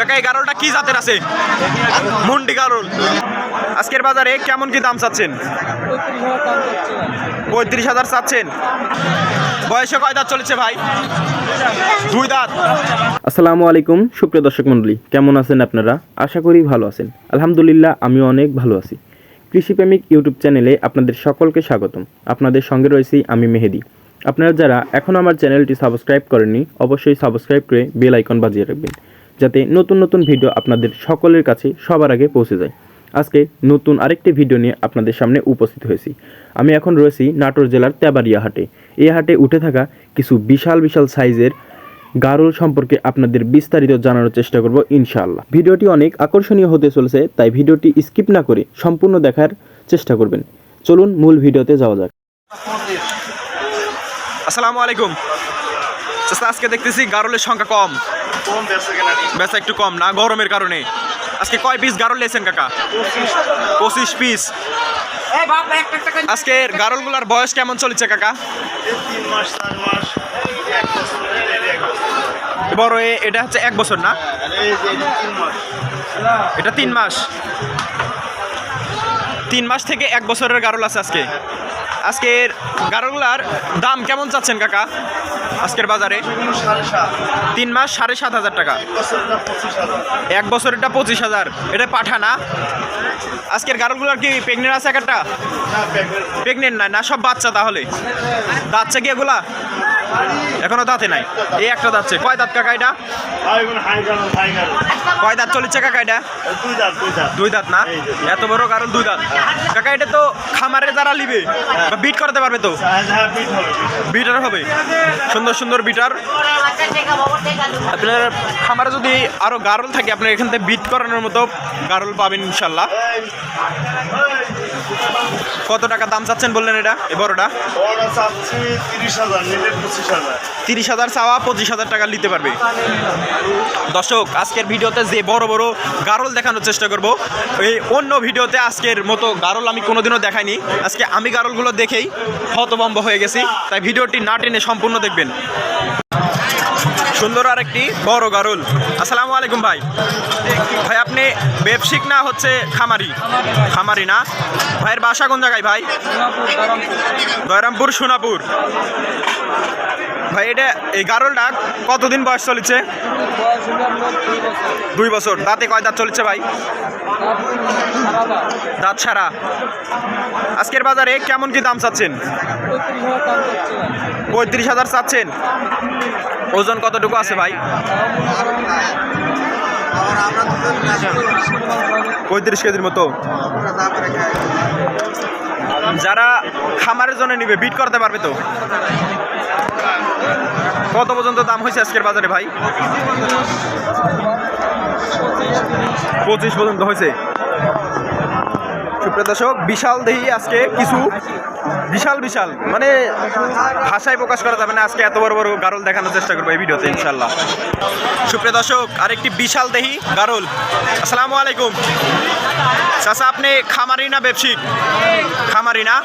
কাকা, এই গারলটা কি জাতের আছে? মুন্ডি গারল। আজকের বাজারে কেমন কি দাম চাচ্ছেন? পঁয়ত্রিশ হাজার চাচ্ছেন। বয়সে কয় দাঁত চলেছে ভাই? দুই দাঁত। আসসালামু আলাইকুম, সুপ্রিয় দর্শক মণ্ডলী, কেমন আছেন আপনারা? আশা করি ভালো আছেন। আলহামদুলিল্লাহ, আমিও অনেক ভালো আছি। কৃষিপ্রেমিক ইউটিউব চ্যানেলে আপনাদের সকলকে স্বাগতম। আপনাদের সঙ্গে রয়েছি আমি মেহেদি। আপনারা যারা এখনও আমার চ্যানেলটি সাবস্ক্রাইব করেননি, অবশ্যই সাবস্ক্রাইব করে বেল আইকন বাজিয়ে রাখবেন। যাতে নতুন নতুন ভিডিও আপনাদের সকলের কাছে সবার আগে পৌঁছে যায়। আজকে নতুন আরেকটি ভিডিও নিয়ে আপনাদের সামনে উপস্থিত হয়েছি। আমি এখন রয়েছি নাটোর জেলার তেবাড়িয়া হাটে। এই হাটে উঠে থাকা কিছু বিশাল বিশাল সাইজের গারল সম্পর্কে আপনাদের বিস্তারিত জানানোর চেষ্টা করব ইনশাআল্লাহ। ভিডিওটি অনেক আকর্ষণীয় হতে চলেছে, তাই ভিডিওটি স্কিপ না করে সম্পূর্ণ দেখার চেষ্টা করবেন। চলুন মূল ভিডিওতে যাওয়া যাক। আসসালামু আলাইকুম। আজকে দেখতেছি গারলের সংখ্যা কম। বেচা একটু কম না, গরমের কারণে। আজকে কয় পিস গারল লেছেন কাকা? পঁচিশ পিস আজকে গারলগুলার বয়স কেমন চলেছে কাকা। বড় এটা হচ্ছে এক বছর না? এটা তিন মাস। তিন মাস থেকে এক বছরের গারল আছে আজকে। আজকের গারলগুলার দাম কেমন চাচ্ছেন কাকা? আজকের বাজারে? তিন মাস সাড়ে সাত হাজার টাকা। এক বছর এটা পঁচিশ হাজার। এটা পাঠা না আজকের গারলগুলোর কি প্রেগনেন্ট আছে একটা? প্রেগনেন্ট নাই না সব বাচ্চা তাহলে। বাচ্চা কি এগুলা? এখনও দাঁতে নাই। এই একটা দাঁতছে। কয় দাঁত কাকা এটা? কয় দাঁত চলেছে কাকা এটা? দুই দাঁত না? এত বড় কারণ দুই দাঁত। কাকা, এটা তো খামারে যারা লিবে বিট করতে পারবে তো? বিটার হবে। সুন্দর সুন্দর বিটার আপনার খামারে যদি আরও গারল থাকে, আপনার এখান থেকে বিট করানোর মতো গারল পাবেন ইনশাল্লাহ। কত টাকা দাম চাচ্ছেন বললেন এটা এই বড়টা? তিরিশ হাজার চাওয়া পঁচিশ হাজার টাকা নিতে পারবে। দর্শক আজকের ভিডিওতে যে বড় বড় গারল দেখানোর চেষ্টা করব এই অন্য ভিডিওতে আজকের মতো গারল আমি কোনোদিনও দেখাইনি। আজকে আমি গারলগুলো দেখেই হতভম্ব হয়ে গেছি তাই ভিডিওটি না টেনে সম্পূর্ণ দেখবেন। সুন্দর আর একটি বড় গারুল। আসসালামু আলাইকুম ভাই। ভাই, আপনি ব্যবসিক না হচ্ছে খামারি? খামারি না? ভাইয়ের বাসা কোন জায়গায় ভাই? দয়রামপুর, সোনাপুর। ভাই, এটা এই গারলটা কতদিন বয়স চলেছে? দুই বছর। দাঁতে কয় দাঁত চলেছে ভাই? দাঁত ছাড়া। আজকের বাজারে কেমন কি দাম চাচ্ছেন? পঁয়ত্রিশ হাজার চাচ্ছেন। ওজন কতটুকু আছে ভাই? পঁয়ত্রিশ কেজির মতো। যারা খামারের জন্য নিবে বিট করতে পারবে তো? কত পর্যন্ত দাম হয়েছে আজকের বাজারে ভাই? পঁচিশ পর্যন্ত হয়েছে। সুপ্রিয় দর্শক, বিশাল দেহি আজকে কিছু বিশাল বিশাল মানে ভাষায় প্রকাশ করা যাবে না, আজকে এত বড় বড় গারল দেখানোর চেষ্টা করব এই ভিডিওতে, ইনশাল্লাহ। সুপ্রিয় দর্শক, আরেকটি বিশাল দেহি গারল। আসসালামু আলাইকুম। চাচা, আপনি খামারি না ব্যবসায়িক? খামারি না?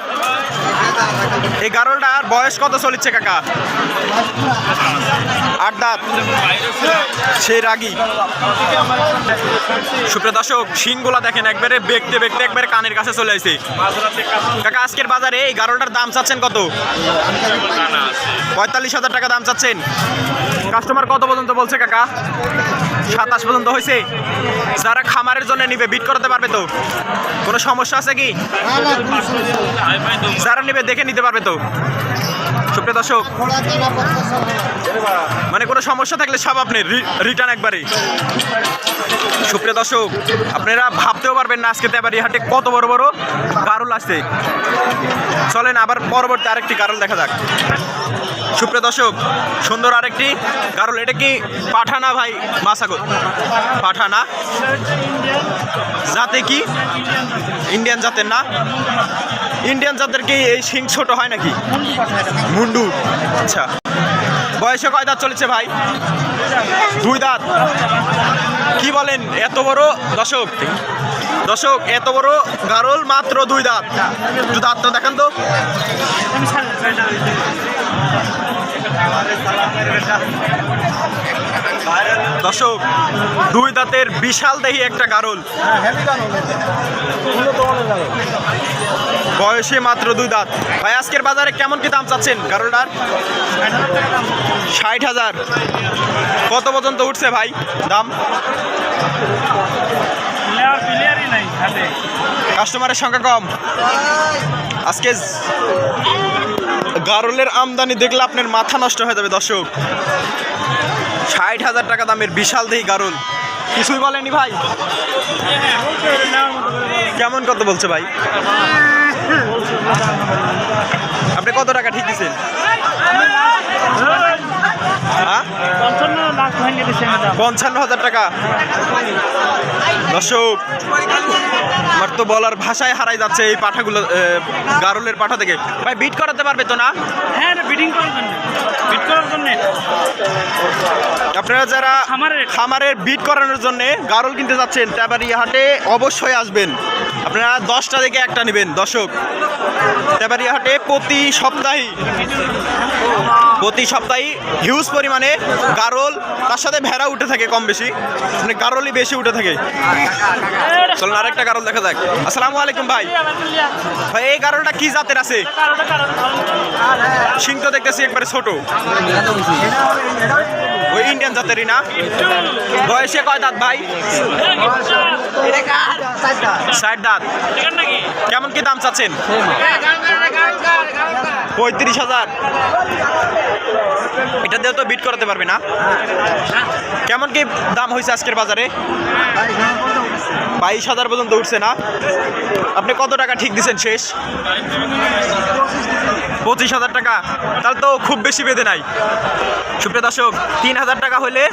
এই গারলটার বয়স কত চলিচ্ছে কাকা? আট দাঁত। সেই রাগি। সুপ্রিয় দর্শক, শিংগুলা দেখেন, একবারে বেগতে বেগতে একবারে কানের কাছে চলে আসছে কাকা আজকের বাজারে এই গারোটার দাম চাচ্ছেন কত? পঁয়তাল্লিশ হাজার টাকা দাম চাচ্ছেন। কাস্টমার কত পর্যন্ত বলছে কাকা? সাতাশ পর্যন্ত হয়েছে। যারা খামারের জন্য নিবে বিট করতে পারবে তো? কোনো সমস্যা আছে কি? যারা নেবে, দেখে নিতে পারবে তো? সুপ্রিয় দর্শক মানে কোনো সমস্যা থাকলে সব আপনি রিটার্ন একবারে। সুপ্রিয় দর্শক, আপনারা ভাবতেও পারবেন না আজকে তেবারি হাটে কত বড় বড় গারল আসছে। চলেন আবার পরবর্তী আরেকটি গারল দেখা যাক। সুপ্রিয় দর্শক, সুন্দর আরেকটি গারল। এটা কি পাঠানা ভাই মাসাগো পাঠানা। জাতে কি? ইন্ডিয়ান জাতের না? ইন্ডিয়ান জাতের কি এই শিং ছোট হয় নাকি? মুন্ডু। আচ্ছা। বয়সে কয় দাঁত চলেছে ভাই? দুই দাঁত। কি বলেন, এত বড় দশক দশক এত বড় গারল মাত্র দুই দাঁত। একটু দাঁতটা দেখেন তো। দর্শক, দুই দাঁতের বিশাল দেহি একটা গারল। বয়সে মাত্র দুই দাঁত। ভাই, আজকের বাজারে কেমন কি দাম চাচ্ছেন গারলটার? ষাট হাজার। কত পর্যন্ত উঠছে ভাই দাম? কাস্টমারের সংখ্যা কম। আজকে গারলের আমদানি দেখলে আপনার মাথা নষ্ট হয়ে যাবে, দর্শক। ষাট হাজার টাকা দামের বিশাল দেহি গারল। কিছুই বলেনি ভাই। কেমন কত বলছে ভাই? আপনি কত টাকা ঠিক দিচ্ছেন হ্যাঁ পঞ্চান্ন লাখ ভেঙে দিচ্ছে দাম পঞ্চান্ন হাজার টাকা। দর্শক আমার তো বলার ভাষায় হারাই যাচ্ছে এই পাঠাগুলো গারলের পাঠা থেকে। ভাই বিট করাতে পারবে তো না? হ্যাঁ বিডিং করার জন্য। বিট করার জন্য। আপনারা যারা খামারের- বিট করানোর জন্য গারল কিনতে যাচ্ছেন তেবারিয়া হাটে অবশ্যই আসবেন। আপনারা দশটা থেকে একটা নেবেন, দর্শক। তেবারিয়া হাটে প্রতি সপ্তাহে প্রতি সপ্তাহে হিউজ পরিমাণে গারল, তার সাথে ভেড়া উঠে থাকে কম বেশি মানে গারলই বেশি উঠে থাকে। চলুন আরেকটা গারল দেখা যাক। আসসালামু আলাইকুম ভাই। ভাই, এই গারলটা কি জাতের আছে? সিং তো দেখতেছি একবারে ছোট। ওই ইন্ডিয়ান জাতেরই না? বয়সে কয় দাঁত ভাই? ষাট দাঁত। কেমন কি দাম চাচ্ছেন? পঁয়ত্রিশ হাজার। এটা দিয়েও তো বিট করাতে পারবে না। কেমন কি দাম হয়েছে আজকের বাজারে? বাইশ হাজার পর্যন্ত উঠছে না। আপনি কত টাকা ঠিক দিচ্ছেন শেষ? পঁচিশ হাজার টাকা। তাহলে তো খুব বেশি বেঁধে নাই। সুপ্রিয় দর্শক, তিন হাজার টাকা হলে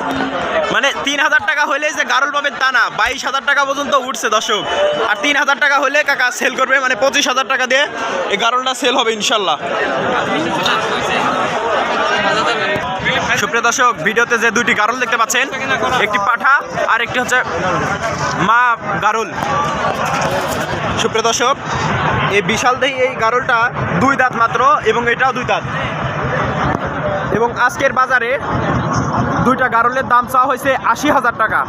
মানে তিন হাজার টাকা হলে যে গারল পাবে তা না বাইশ হাজার টাকা পর্যন্ত উঠছে দর্শক। আর তিন হাজার টাকা হলে কাকা সেল করবে মানে পঁচিশ হাজার টাকা দিয়ে এই গারলটা সেল হবে ইনশাল্লাহ। সুপ্রিয় দর্শক, ভিডিওতে যে দুইটি গারুল দেখতে পাচ্ছেন, একটি পাঠা আর একটি হচ্ছে মা গারুল। সুপ্রিয় দর্শক, এই বিশাল দেহি এই গারলটা দুই দাঁত মাত্র এবং এটাও দুই দাঁত। এবং আজকের বাজারে দুইটা গারলের দাম চাওয়া হয়েছে আশি হাজার টাকা।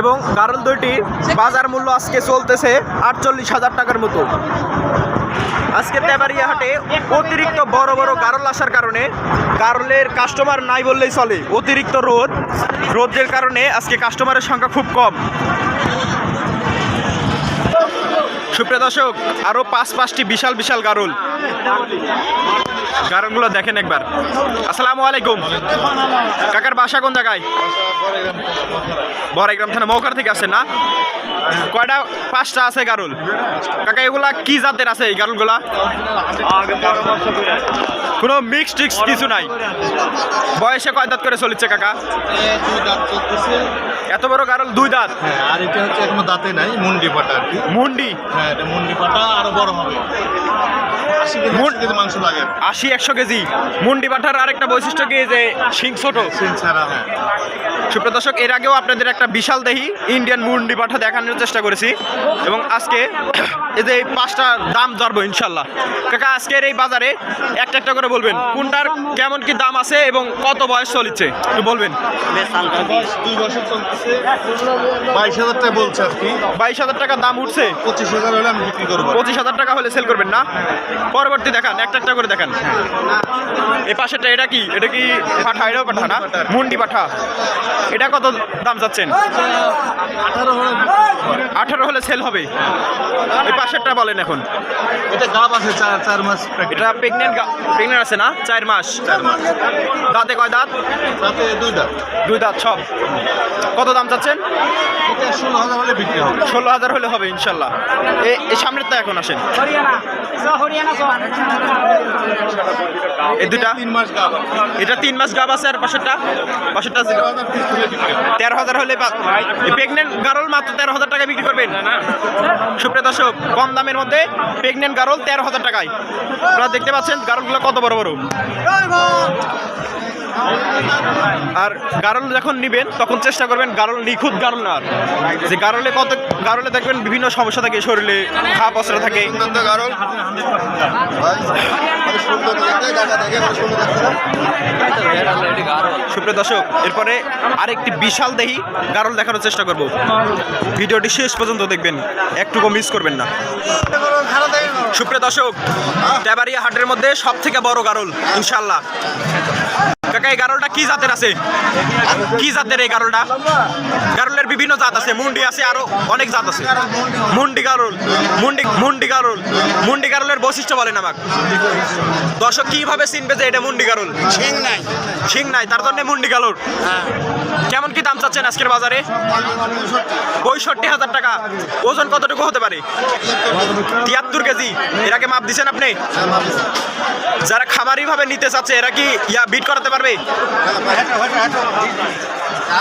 এবং গারল দুইটি বাজার মূল্য আজকে চলতেছে আটচল্লিশ হাজার টাকার মতো। আজকে তেবারিয়া হাটে অতিরিক্ত বড় বড় গারল আসার কারণে গারলের কাস্টমার নাই বললেই চলে। অতিরিক্ত রোদ, রোদের কারণে আজকে কাস্টমারের সংখ্যা খুব কম। সুপ্রিয় দর্শক আরও পাঁচ পাঁচটি বিশাল বিশাল গারল। গারলগুলো দেখেন একবার। আসসালামু আলাইকুম। কাকার বাসা কোন জায়গায়? বড়াইগ্রাম থানা মৌকার থেকে আসে না? কয়টা পাঁচটা আছে গারুল? কাকা এগুলা কি জাতের আছে এই গারুলগুলা? কোনো মিক্স টিক্স কিছু নাই। বয়সে কয় দাঁত করে চলেছে কাকা? এত বড় গারুল দুই দাঁত? হ্যাঁ আর এটা হচ্ছে এখনও দাঁতে নাই মুন্ডি পাটা মুন্ডি? হ্যাঁ এটা মুন্ডি পাটা আরও বড় হবে। আশি একশো কেজি মাংস লাগে। আশি একশো কেজি। মুন্ডি পাঠার আরেকটা বৈশিষ্ট্য কি যে শিং ছোট? সুপ্রিয় দর্শক এর আগেও আপনাদের একটা বিশাল দেহি ইন্ডিয়ান মুন্ডি পাঠা দেখানোর চেষ্টা করেছি। এবং আজকে এই যে এই পাঁচটা দাম ধরবো ইনশাল্লাহ। কাকা আজকের এই বাজারে একটা একটা করে বলবেন কোনটার কেমন কি দাম আছে এবং কত বয়স চলছে? একটু বলবেন। বাইশ হাজার টাকা বলছে আর কি। বাইশ হাজার টাকা দাম উঠছে? পঁচিশ হাজার হলে আমি বিক্রি করব। পঁচিশ হাজার টাকা হলে সেল করবেন না? পরবর্তী দেখান একটা একটা করে দেখান। এই পাশেরটা এটা কি? এটা কি পাঠা? এটাও পাঠা না? মুন্ডি পাঠা। এটা কত দাম যাচ্ছেন আঠারো হলে আঠারো হলে সেল হবে। এই পাশেরটা বলেন এখন। এটা গাব আছে চার চার মাস এটা প্রেগনেন্ট প্রেগনেন্ট আছে না? চার মাস। চার মাস। দাঁতে কয় দাঁত? তাতে দুই দাঁত। দুই দাঁত সব। কত দাম চাচ্ছেন? এটা ষোলো হাজার হলে বিক্রি হবে। ষোলো হাজার হলে হবে ইনশাল্লাহ। এ- এই সামনের তো এখন আসেন। এই দুইটা তিন পাচ্ছেন এটা তিন মাস গাব আছে আর পাশেরটা পাশেরটা তেরো হাজার হলে প্রেগনেন্ট গারল মাত্র তেরো হাজার বিক্রি করবেন। কম দামের মধ্যে প্রেগনেন্ট গারল তেরো হাজার টাকায়। দেখতে পাচ্ছেন কত বড় বড়। আর গারল যখন নিবেন, তখন চেষ্টা করবেন গারল নিখুঁত গারল নেওয়ার। যে গারলে কত, গারলে দেখবেন বিভিন্ন সমস্যা থাকে শরীরে খাপ অস্ত্র থাকে। সুপ্রিয় দর্শক, এরপরে আরেকটি বিশাল দেহি গারল দেখানোর চেষ্টা করব। ভিডিওটি শেষ পর্যন্ত দেখবেন, একটুকু মিস করবেন না। সুপ্রিয় দর্শক তেবারিয়া হাটের মধ্যে সব থেকে বড় গারল, ইনশাল্লাহ। কাকা এই গারলটা কি জাতের আছে? কি জাতের এই গারলটা? গারলের বিভিন্ন জাত আছে মুন্ডি আছে আরও অনেক জাত আছে। মুন্ডি গারল মুন্ডি মুন্ডি গারল মুন্ডি গারলের বৈশিষ্ট্য বলেন আমাকে। দর্শক কীভাবে চিনবে যে এটা মুন্ডি গারল? শিং নাই। শিং নাই তার জন্য মুন্ডি গারল। কেমন কি দাম চাচ্ছেন আজকের বাজারে? পঁয়ষট্টি হাজার টাকা। ওজন কতটুকু হতে পারে? তিয়াত্তর কেজি। এরাকে মাপ দিছেন আপনি? যারা খামারি ভাবে নিতে চাচ্ছে, এরা কি ইয়া বিট করাতে পারবে?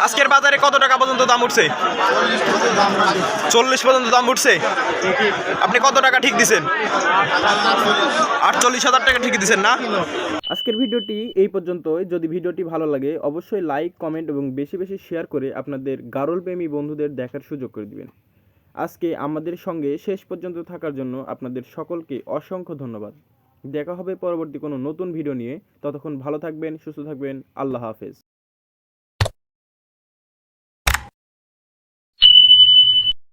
আজকের বাজারে কত টাকা পর্যন্ত দাম উঠছে? চল্লিশ পর্যন্ত দাম উঠছে। আপনি কত টাকা ঠিক দিছেন? আটচল্লিশ হাজার টাকা ঠিক দিছেন না? আজকের ভিডিওটি এই পর্যন্তই। যদি ভিডিওটি ভালো লাগে, অবশ্যই লাইক কমেন্ট এবং বেশি বেশি শেয়ার করে আপনাদের গারল প্রেমী বন্ধুদের দেখার সুযোগ করে দিবেন। আজকে আমাদের সঙ্গে শেষ পর্যন্ত থাকার জন্য আপনাদের সকলকে অসংখ্য ধন্যবাদ। দেখা হবে পরবর্তী কোনো নতুন ভিডিও নিয়ে। ততক্ষণ ভালো থাকবেন সুস্থ থাকবেন আল্লাহ হাফেজ।